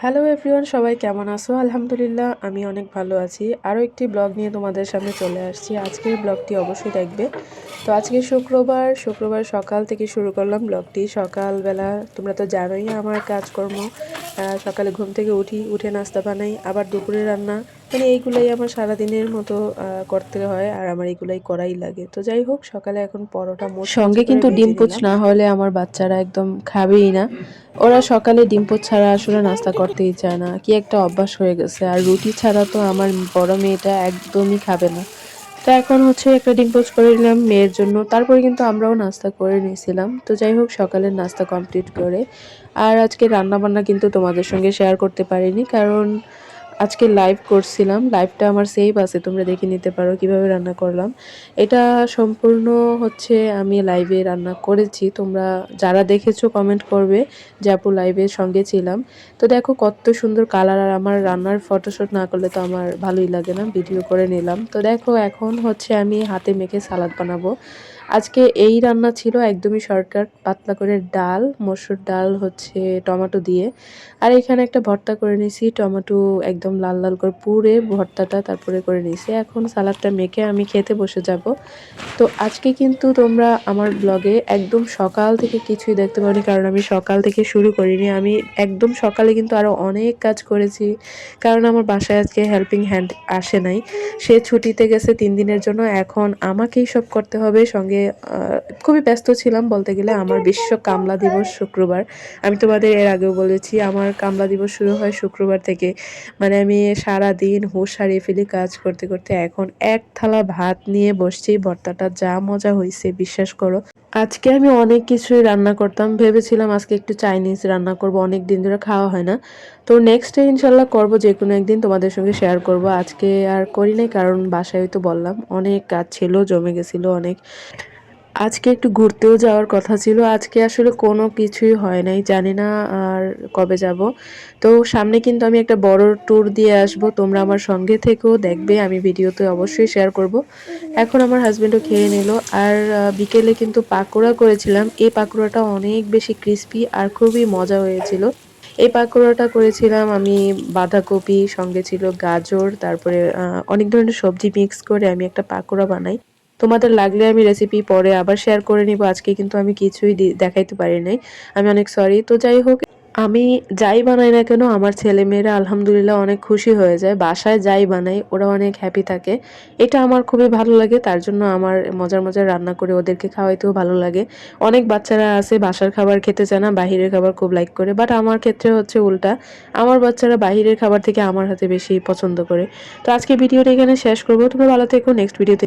Hello everyone সবাই কেমন আছো? আলহামদুলিল্লাহ আমি অনেক ভালো আছি। আরও একটি ব্লগ নিয়ে তোমাদের সামনে চলে আসছি। আজকের ব্লগটি অবশ্যই দেখবে। তো আজকে শুক্রবার শুক্রবার সকাল থেকে শুরু করলাম ব্লগটি সকালবেলা তোমরা তো জানোই আমার কাজকর্ম। সকালে ঘুম থেকে উঠি উঠে নাস্তা বানাই আবার দুপুরে রান্না। মানে এইগুলাই আমার সারাদিনের মতো করতে হয় আর আমার এইগুলাই করাই লাগে। তো যাই হোক সকালে এখন পরোটা মোট সঙ্গে কিন্তু ডিম পুচ না হলে আমার বাচ্চারা একদম খাবেই না। ওরা সকালে ডিম্প ছাড়া আসলে নাস্তা করতেই চায় না। কি একটা অভ্যাস হয়ে গেছে। আর রুটি ছাড়া তো আমার বড় মেয়েটা একদমই খাবে না। তো এখন হচ্ছে একটা ডিম পোচ করে নিলাম মেয়ের জন্য। তারপরে কিন্তু আমরাও নাস্তা করে নিয়েছিলাম। তো যাই হোক, সকালের নাস্তা কমপ্লিট করে। আর আজকে রান্না বান্না কিন্তু তোমাদের সঙ্গে শেয়ার করতে পারিনি। কারণ আজকে লাইভ করছিলাম। লাইভটা আমার সেভ আছে, তোমরা দেখে নিতে পারো কীভাবে রান্না করলাম। এটা সম্পূর্ণ হচ্ছে আমি লাইভে রান্না করেছি। তোমরা যারা দেখেছ কমেন্ট করবে যে আপু লাইভের সঙ্গে ছিলাম। তো দেখো কত সুন্দর কালার আর আমার রান্নার ফটোশ্যুট না করলে তো আমার ভালোই লাগে না। ভিডিও করে নিলাম। তো দেখো এখন হচ্ছে আমি হাতে মেখে সালাদ বানাবো। আজকে এই রান্না ছিল একদমই শর্টকাট, পাতলা করে ডাল, মসুর ডাল হচ্ছে টমেটো দিয়ে। আর এখানে একটা ভর্তা করে নিয়েছি, টমেটো একদম লাল লাল করে পুড়ে ভর্তাটা তারপরে করে নিয়েছি। এখন সালাদটা মেখে আমি খেতে বসে যাব। তো আজকে কিন্তু তোমরা আমার ব্লগে একদম সকাল থেকে কিছুই দেখতে পাওনি, কারণ আমি সকাল থেকে শুরু করিনি। আমি একদম সকালে কিন্তু আরও অনেক কাজ করেছি, কারণ আমার বাসায় আজকে হেল্পিং হ্যান্ড আসে নাই। সে ছুটিতে গেছে তিন দিনের জন্য, এখন আমাকেই সব করতে হবে, সঙ্গে আহ, খুবই ব্যস্ত ছিলাম বলতে গেলে আমার বিশ্ব কামলা দিবস শুক্রবার। আমি তোমাদের এর আগেও বলেছি আমার কামলা দিবস শুরু হয় শুক্রবার থেকে। মানে আমি সারা দিন হুঁশ হারিয়ে ফেলি কাজ করতে করতে। এখন এক থালা ভাত নিয়ে বসছি ভর্তাটা যা মজা হয়েছে বিশ্বাস করো। আজকে আমি অনেক কিছুই রান্না করতাম ভেবেছিলাম আজকে একটু চাইনিজ রান্না করব অনেক দিন ধরে খাওয়া হয় না। তো নেক্সট ডে ইনশাল্লাহ করব যে কোনো একদিন তোমাদের সঙ্গে শেয়ার করব। আজকে আর করি নাই কারণ বাসায় তো বললাম অনেক কাজ ছিল জমে গেছিল অনেক। আজকে একটু ঘুরতেও যাওয়ার কথা ছিল। আজকে আসলে কোনো কিছুই হয় নাই, জানি না আর কবে যাব। তো সামনে কিন্তু আমি একটা বড় ট্যুর দিয়ে আসব, তোমরা আমার সঙ্গে থেকেও দেখবে, আমি ভিডিওতে অবশ্যই শেয়ার করব। এখন আমার হাজবেন্ডও খেয়ে নিল, আর বিকেলে কিন্তু পাকোড়া করেছিলাম। এই পাকোড়াটা অনেক বেশি ক্রিস্পি আর খুবই মজা হয়েছিল। এই পাকোড়াটা করেছিলাম আমি বাঁধাকপি, সঙ্গে ছিল গাজর, তারপরে অনেক ধরনের সবজি মিক্স করে আমি একটা পাকোড়া বানাই। তোমাদের লাগলে আমি রেসিপি পরে আবার শেয়ার করে নিব। আজকে কিন্তু আমি কিছুই দেখাইতে পারি নাই। আমি অনেক সরি তো যাই হোক, আমি যাই বানাই না কেন, আমার ছেলেমেয়েরা আলহামদুলিল্লাহ অনেক খুশি হয়ে যায়। বাসায় যাই বানাই, ওরা অনেক হ্যাপি থাকে। এটা আমার খুবই ভালো লাগে, তার জন্য আমার মজার মজার রান্না করে ওদেরকে খাওয়াইতেও ভালো লাগে। অনেক বাচ্চারা আছে, বাসার খাবার খেতে চায় না, বাহিরের খাবার খুব লাইক করে। বাট আমার ক্ষেত্রে হচ্ছে উল্টা। আমার বাচ্চারা বাহিরের খাবার থেকে আমার হাতে বেশি পছন্দ করে। তো আজকে ভিডিওটা এখানে শেষ করব। তোমরা ভালো থেকো নেক্সট ভিডিওতে